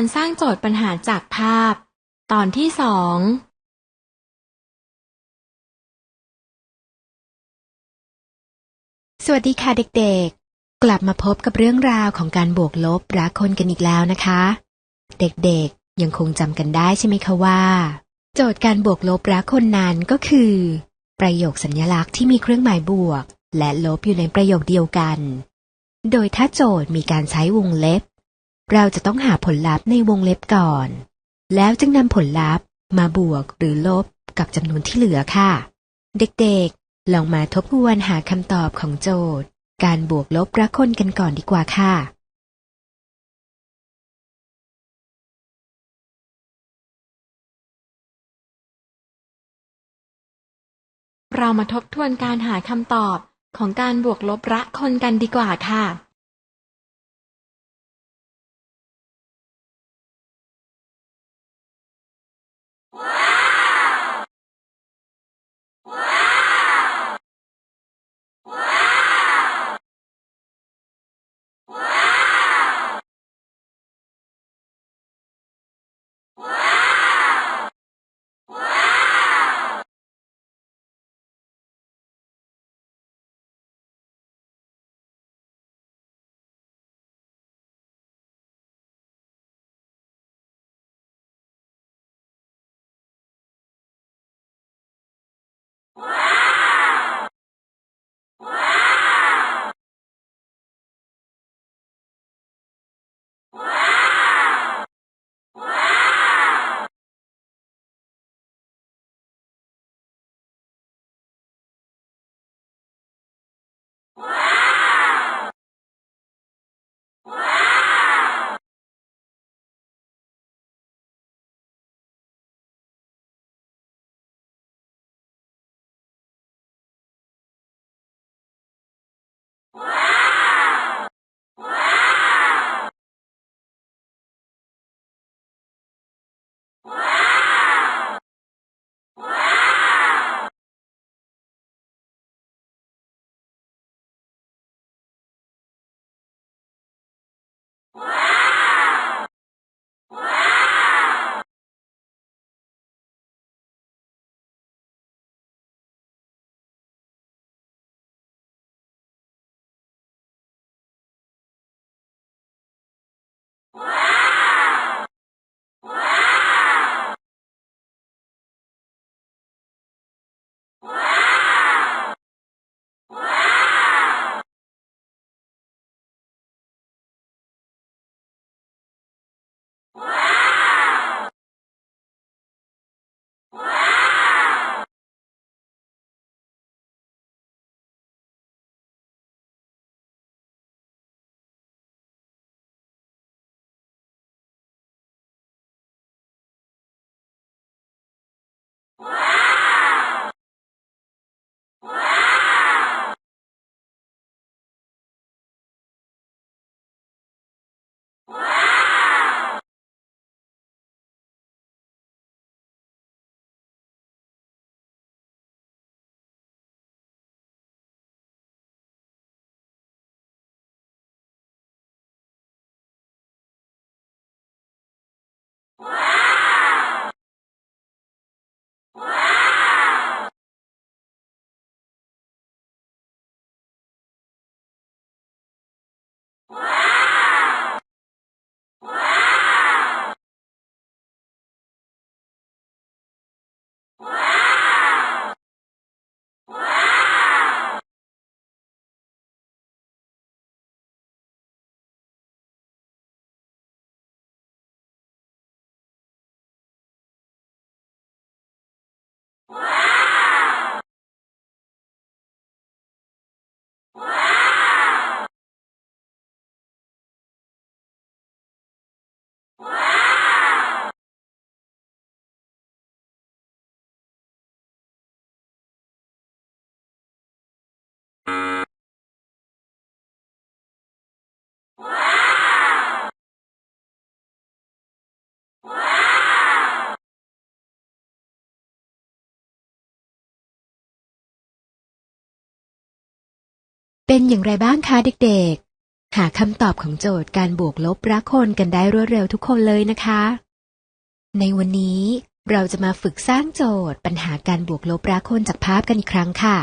การสร้างโจทย์ปัญหาจากภาพ ตอนที่สอง สวัสดีค่ะเด็กๆ กลับมาพบกับเรื่องราวของการบวกลบรักคนกันอีกแล้วนะคะ เด็กๆ ยังคงจำกันได้ใช่ไหมคะว่า โจทย์การบวกลบรักคนนั้นก็คือ ประโยคสัญลักษณ์ที่มีเครื่องหมายบวก และลบอยู่ในประโยคเดียวกัน โดยถ้าโจทย์มีการใช้วงเล็บ เราจะต้องหาผลลัพธ์ในวงเล็บก่อน แล้วจึงนำผลลัพธ์มาบวกหรือลบกับจำนวนที่เหลือค่ะ เด็กๆ ลองมาทบทวนหาคำตอบของโจทย์ การบวกลบรักคนกันก่อนดีกว่าค่ะเรามาทบทวนการหาคำตอบของการบวกลบรักคนกันดีกว่าค่ะ เป็นอย่างไรบ้างคะเด็กๆ หาคำตอบของโจทย์การบวกลบรักคนกันได้รวดเร็วทุกคนเลยนะคะ ในวันนี้เราจะมาฝึกสร้างโจทย์ปัญหาการบวกลบรักคนจากภาพกันอีกครั้งค่ะ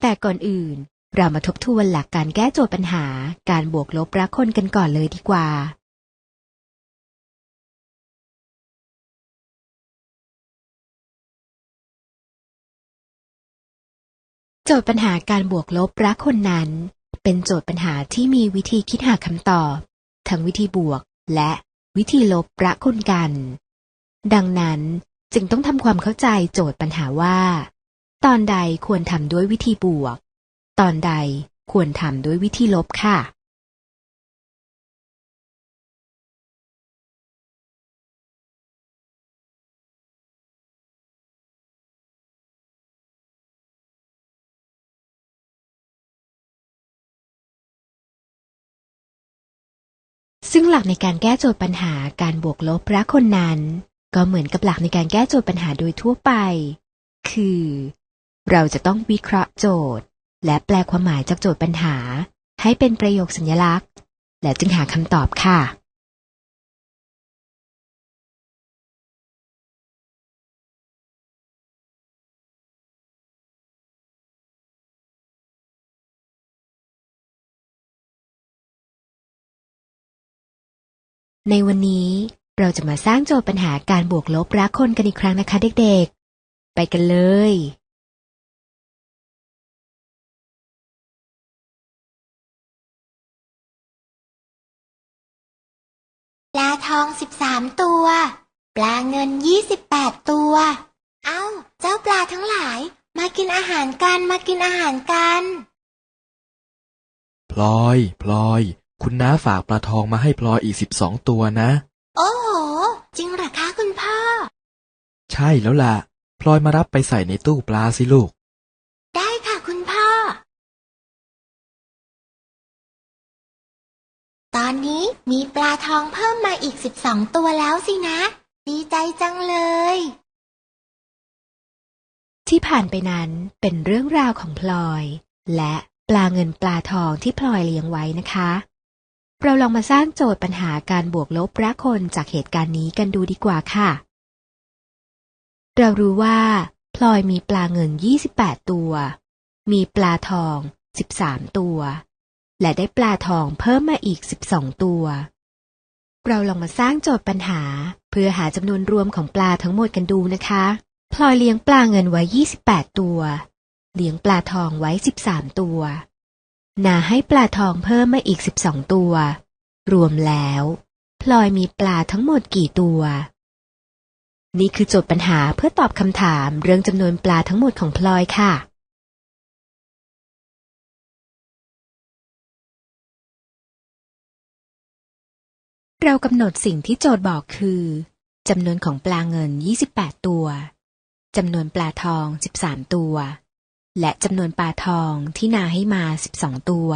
แต่ก่อนอื่น เรามาทบทวนหลักการแก้โจทย์ปัญหาการบวกลบรักคนกันก่อนเลยดีกว่า จทย์ปัญหาการบวกลบรักคนนั้น เป็นโจทย์ปัญหาที่มีวิธีคิดหาคำตอบ ทั้งวิธีบวกและวิธีลบรักคนกัน ดังนั้นจึงต้องทำความเข้าใจโจทย์ปัญหาว่า ตอนใดควรทำด้วยวิธีบวก ตอนใดควรทำด้วยวิธีลบค่ะ ซึ่งหลักในการแก้โจทย์ปัญหาการบวกลบพระคนนั้น ก็เหมือนกับหลักในการแก้โจทย์ปัญหาโดยทั่วไป คือ เราจะต้องวิเคราะห์โจทย์ และแปลความหมายจากโจทย์ปัญหา ให้เป็นประโยคสัญลักษณ์ และจึงหาคำตอบค่ะ ในวันนี้เราจะมาสร้างโจทย์ปัญหาการบวกลบรักคนกันอีกครั้งนะคะเด็กๆ ไปกันเลย ปลาทองสิบสามตัว ปลาเงินยี่สิบแปดตัว เอ้า เจ้าปลาทั้งหลาย มากินอาหารกัน มากินอาหารกัน พลอย พลอย คุณน้าฝากปลาทองมาให้พลอยอีกสิบสองตัวนะ โอ้โห จริงเหรอคะคุณพ่อ ใช่แล้วล่ะ พลอยมารับไปใส่ในตู้ปลาสิลูก ได้ค่ะคุณพ่อ ตอนนี้มีปลาทองเพิ่มมาอีกสิบสองตัวแล้วสินะ ดีใจจังเลย ที่ผ่านไปนั้นเป็นเรื่องราวของพลอย และปลาเงินปลาทองที่พลอยเลี้ยงไว้นะคะ เราลองมาสร้างโจทย์ปัญหาการบวกลบรักคนจากเหตุการณ์นี้กันดูดีกว่าค่ะ เรารู้ว่าพลอยมีปลาเงิน 28 ตัว มีปลาทอง 13 ตัว และได้ปลาทองเพิ่มมาอีก 12 ตัว เราลองมาสร้างโจทย์ปัญหา เพื่อหาจำนวนรวมของปลาทั้งหมดกันดูนะคะ พลอยเลี้ยงปลาเงินไว้ 28 ตัว เลี้ยงปลาทองไว้ 13 ตัว นาให้ปลาทองเพิ่มมาอีก12ตัว รวมแล้วพลอยมีปลาทั้งหมดกี่ตัว นี่คือโจทย์ปัญหาเพื่อตอบคำถามเรื่องจำนวนปลาทั้งหมดของพลอยค่ะเรากำหนดสิ่งที่โจทย์บอกคือจำนวนของปลาเงิน 28 ตัว จำนวนปลาทอง 13 ตัว และจำนวนปลาทองที่นาให้มา12ตัว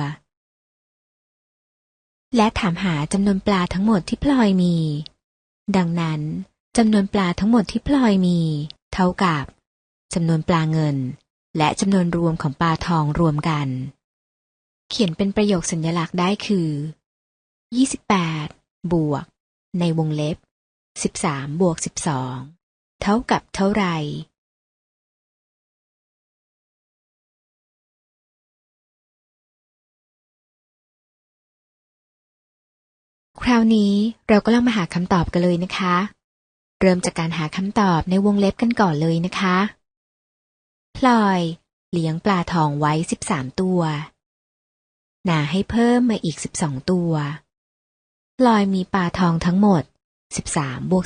และถามหาจำนวนปลาทั้งหมดที่พลอยมี ดังนั้นจำนวนปลาทั้งหมดที่พลอยมี เท่ากับจำนวนปลาเงิน และจำนวนรวมของปลาทองรวมกัน เขียนเป็นประโยคสัญลักษณ์ได้คือ28บวก ในวงเล็บ13บวก12เท่ากับเท่าไหร่ คราวนี้เราก็ลองมาหาคำตอบกันเลยนะคะ เริ่มจากการหาคำตอบในวงเล็บกันก่อนเลยนะคะพลอย เลี้ยงปลาทองไว้ 13 ตัว หนาให้เพิ่มมาอีก 12 ตัวพลอยมีปลาทองทั้งหมด 13บวก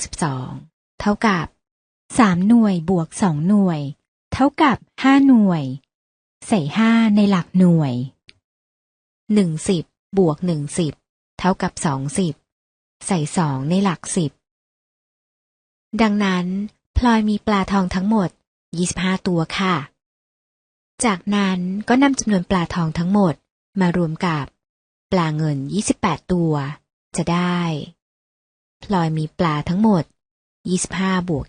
12 เท่ากับ 3 หน่วยบวก 2 หน่วย เท่ากับ 5 หน่วย ใส่ 5 ในหลักหน่วย 1 0 บวก 1 0 เท่ากับ2 0ใส่2ในหลัก10ดังนั้นพลอยมีปลาทองทั้งหมด 25 ตัวค่ะ จากนั้นก็นำจำนวนปลาทองทั้งหมดมารวมกับปลาเงิน 28 ตัว จะได้ พลอยมีปลาทั้งหมด 25 บวก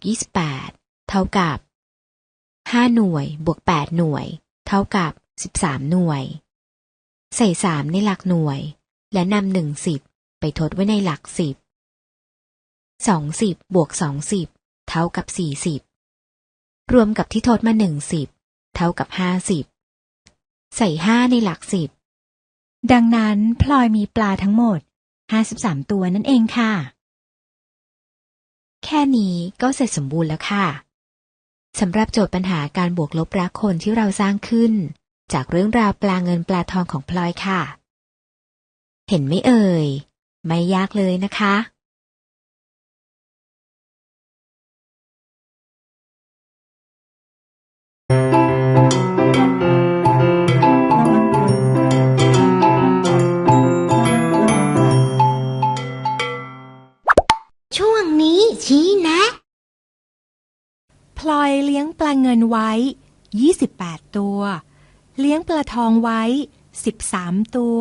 28 เท่ากับ 5 หน่วยบวก 8 หน่วย เท่ากับ 13 หน่วย ใส่ 3 ในหลักหน่วย และนำหนึ่งสิบไปทดไว้ในหลักสิบสองสิบบวกสองสิบเท่ากับสี่สิบรวมกับที่ทดมาหนึ่งสิบเท่ากับห้าสิบใส่ห้าในหลักสิบดังนั้นพลอยมีปลาทั้งหมด53ตัวนั่นเองค่ะ แค่นี้ก็เสร็จสมบูรณ์แล้วค่ะสำหรับโจทย์ปัญหาการบวกลบรักคนที่เราสร้างขึ้น จากเรื่องราวปลาเงินปลาทองของพลอยค่ะ เห็นไหมเอ่ย ไม่ยากเลยนะคะ ช่วงนี้ชี้นะ พลอยเลี้ยงปลาเงินไว้ 28 ตัว เลี้ยงปลาทองไว้ 13 ตัว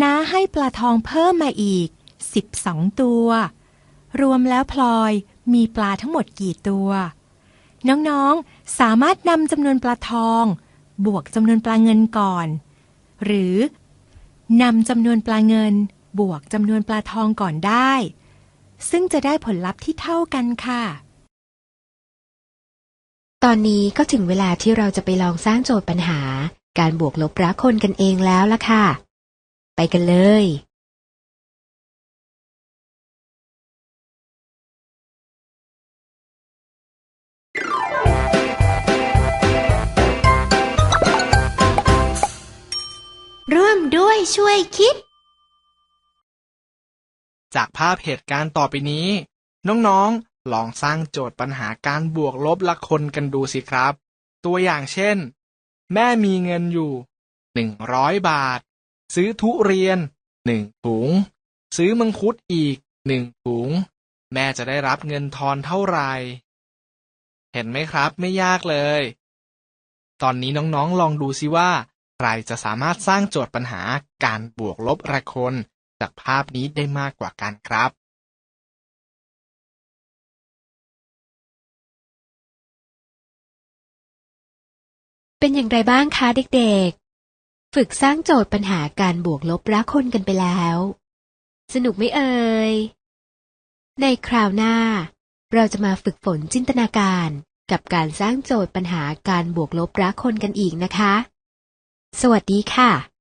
น้าให้ปลาทองเพิ่มมาอีก12ตัว รวมแล้วพลอยมีปลาทั้งหมดกี่ตัว น้องๆ สามารถนำจำนวนปลาทอง บวกจำนวนปลาเงินก่อน หรือนำจำนวนปลาเงิน บวกจำนวนปลาทองก่อนได้ ซึ่งจะได้ผลลัพธ์ที่เท่ากันค่ะ ตอนนี้ก็ถึงเวลาที่เราจะไปลองสร้างโจทย์ปัญหา การบวกลบรักคนกันเองแล้วล่ะค่ะ ไปกันเลยร่วมด้วยช่วยคิด จากภาพเหตุการณ์ต่อไปนี้ น้องๆ ลองสร้างโจทย์ปัญหาการบวกลบละคนกันดูสิครับ ตัวอย่างเช่น แม่มีเงินอยู่หนึ่งร้อยบาท ซื้อทุเรียนหนึ่งถุง ซื้อมังคุดอีกหนึ่งถุง แม่จะได้รับเงินทอนเท่าไหร่ เห็นไหมครับไม่ยากเลย ตอนนี้น้องๆลองดูสิว่า ใครจะสามารถสร้างโจทย์ปัญหาการบวกลบละคน จากภาพนี้ได้มากกว่ากันครับเป็นอย่างไรบ้างคะเด็กๆ ฝึกสร้างโจทย์ปัญหาการบวกลบรักคนกันไปแล้ว สนุกไหมเอ่ย ในคราวหน้า เราจะมาฝึกฝนจินตนาการกับการสร้างโจทย์ปัญหาการบวกลบรักคนกันอีกนะคะ สวัสดีค่ะ